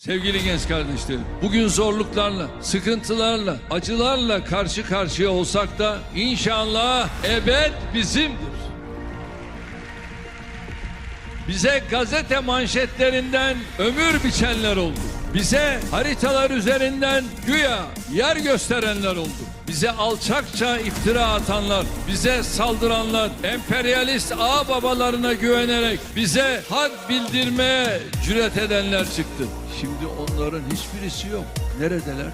Sevgili genç kardeşlerim, bugün zorluklarla, sıkıntılarla, acılarla karşı karşıya olsak da inşallah ebed bizimdir. Bize gazete manşetlerinden ömür biçenler oldu. Bize haritalar üzerinden güya yer gösterenler oldu. Bize alçakça iftira atanlar, bize saldıranlar, emperyalist ağ babalarına güvenerek bize had bildirmeye cüret edenler çıktı. Şimdi onların hiçbirisi yok. Neredeler?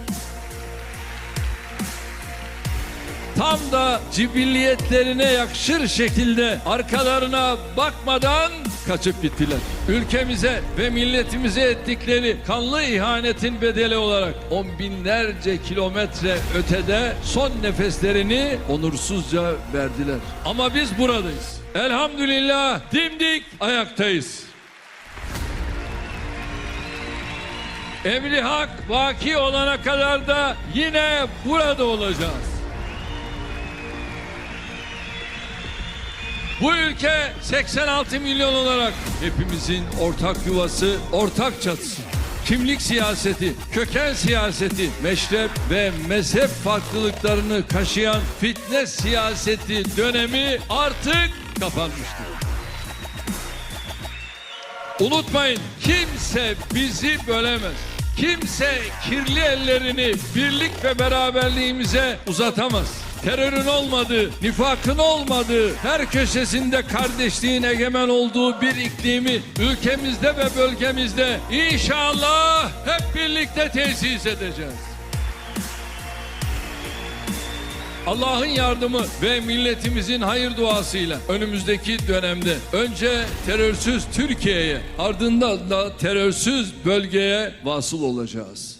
Tam da cibilliyetlerine yakışır şekilde arkalarına bakmadan kaçıp gittiler. Ülkemize ve milletimize ettikleri kanlı ihanetin bedeli olarak on binlerce kilometre ötede son nefeslerini onursuzca verdiler. Ama biz buradayız. Elhamdülillah dimdik ayaktayız. Emri hak vaki olana kadar da yine burada olacağız. Bu ülke 86 milyon olarak hepimizin ortak yuvası, ortak çatısı. Kimlik siyaseti, köken siyaseti, meşrep ve mezhep farklılıklarını kaşıyan fitne siyaseti dönemi artık kapanmıştır. Unutmayın kimse bizi bölemez. Kimse kirli ellerini birlik ve beraberliğimize uzatamaz. Terörün olmadığı, nifakın olmadığı, her köşesinde kardeşliğin egemen olduğu bir iklimi ülkemizde ve bölgemizde inşallah hep birlikte tesis edeceğiz. Allah'ın yardımı ve milletimizin hayır duasıyla önümüzdeki dönemde önce terörsüz Türkiye'ye ardından da terörsüz bölgeye vasıl olacağız.